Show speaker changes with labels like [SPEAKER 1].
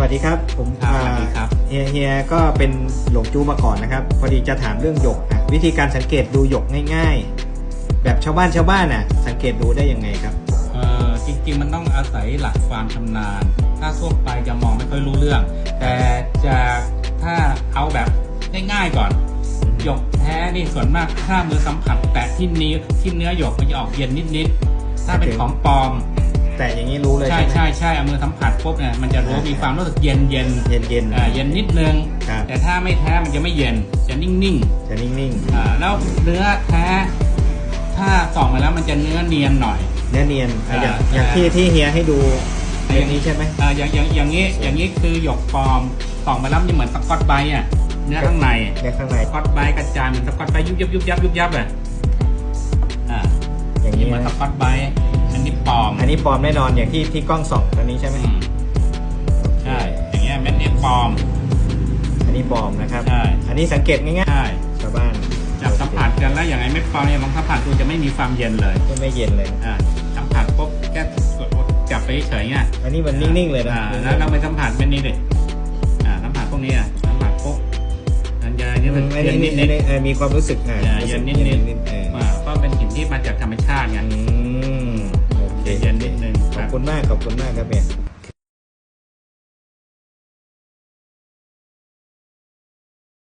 [SPEAKER 1] วัสดีครับ ผม
[SPEAKER 2] ครับ
[SPEAKER 1] อ่า
[SPEAKER 2] สวัสดีครับ
[SPEAKER 1] เฮียเฮียก็เป็นหลงจู้มาก่อนนะครับ พอดีจะถามเรื่องหยกอะวิธีการสังเกตดูหยกง่าย ๆ แบบชาวบ้านชาวบ้านน่ะ สังเกตดูได้ยังไงครับ
[SPEAKER 2] เอ่อจริงๆมันต้องอาศัยหลักความชำนาญ ถ้าทั่วไปจะมองไม่ค่อยรู้เรื่อง แต่จะถ้าเอาแบบง่ายๆก่อน หยกแท้นี่ส่วนมากถ้ามือสัมผัส แตะที่นิ้วที่เนื้อหยกมันจะออกเย็นนิดๆ ถ้าเป็นของปลอม
[SPEAKER 1] แต่อย่างนี้รู้เลย
[SPEAKER 2] ใช่
[SPEAKER 1] ใช่ไหม
[SPEAKER 2] ใช่ใช่เอามือสัมผัสปุ๊บเนี่ยมันจะรู้
[SPEAKER 1] อ่ามี
[SPEAKER 2] มีความรู้สึกเย็นเย็น
[SPEAKER 1] เย็นเย็น
[SPEAKER 2] ๆอ่าเย็นนิดนึง
[SPEAKER 1] ครับ
[SPEAKER 2] แต่ถ้าไม่แท้มันจะไม่เย็นจะนิ่งๆ
[SPEAKER 1] จะนิ่ง
[SPEAKER 2] อ่าแล้วเนื้อแท้ ถ้าส่องมาแล้วมันจะเนื้อเนียนหน่อย
[SPEAKER 1] ๆเนื้อเนียนอะอย่าง
[SPEAKER 2] อ่า
[SPEAKER 1] อย่างที่ที่เฮียให้ดูอย่างนี้ใช่ไหม
[SPEAKER 2] อ่าอย่างอย่างอย่างนี้อย่างนี้คือหยกปลอมส่องมาแล้วมันจะเหมือนสกอตไบรท์อะเนื้อข้างใน
[SPEAKER 1] ในข้างใน
[SPEAKER 2] สกอตไบรท์กระจายเหมือนสกอตไบรท์ยุบยับยุบยับยุบยับอะอ่า
[SPEAKER 1] อย่าง
[SPEAKER 2] นี่
[SPEAKER 1] นี้
[SPEAKER 2] เหมือนส
[SPEAKER 1] นะ
[SPEAKER 2] กอตไบรท์อันนี้ปลอม
[SPEAKER 1] อันนี้ปลอมแน่นอนอย่างที่ที่กล้องส่องตัวนี้ใช่ไหม
[SPEAKER 2] อืมใช่ อย่างเงี้ยเม็ดนี้ปลอม
[SPEAKER 1] อันนี้ปลอมนะครับ
[SPEAKER 2] ใช่
[SPEAKER 1] อันนี้สังเกตง่าย
[SPEAKER 2] ใช่
[SPEAKER 1] ๆชาวบ้าน
[SPEAKER 2] จับสัมผัสกันแล้วอย่างไอ้เม็ดปลอมเนี่ยลองสัมผัสดูจะไม่มีความเย็นเลย
[SPEAKER 1] ก็ไม่เย็นเลย
[SPEAKER 2] อ่าสัมผัสปุ๊บแค่กดจับไปเฉยๆเงี้ย
[SPEAKER 1] อันนี้มันนิ่งๆเลยนะ
[SPEAKER 2] อ่าแล้วเราไปสัมผัสเป็นนี้ดิอ่าสัมผัสพวกนี้อะสัมผัสปุ๊บมันจะนี่มัน
[SPEAKER 1] อัน
[SPEAKER 2] เย็น
[SPEAKER 1] นี้
[SPEAKER 2] นิดนิด
[SPEAKER 1] เออมีความรู้สึกอะ
[SPEAKER 2] อ่า
[SPEAKER 1] รู้
[SPEAKER 2] เย็
[SPEAKER 1] สึก
[SPEAKER 2] นนิดนิด
[SPEAKER 1] ๆ เอ ขอบคุณมากขอบคุณมากครับเนี่ย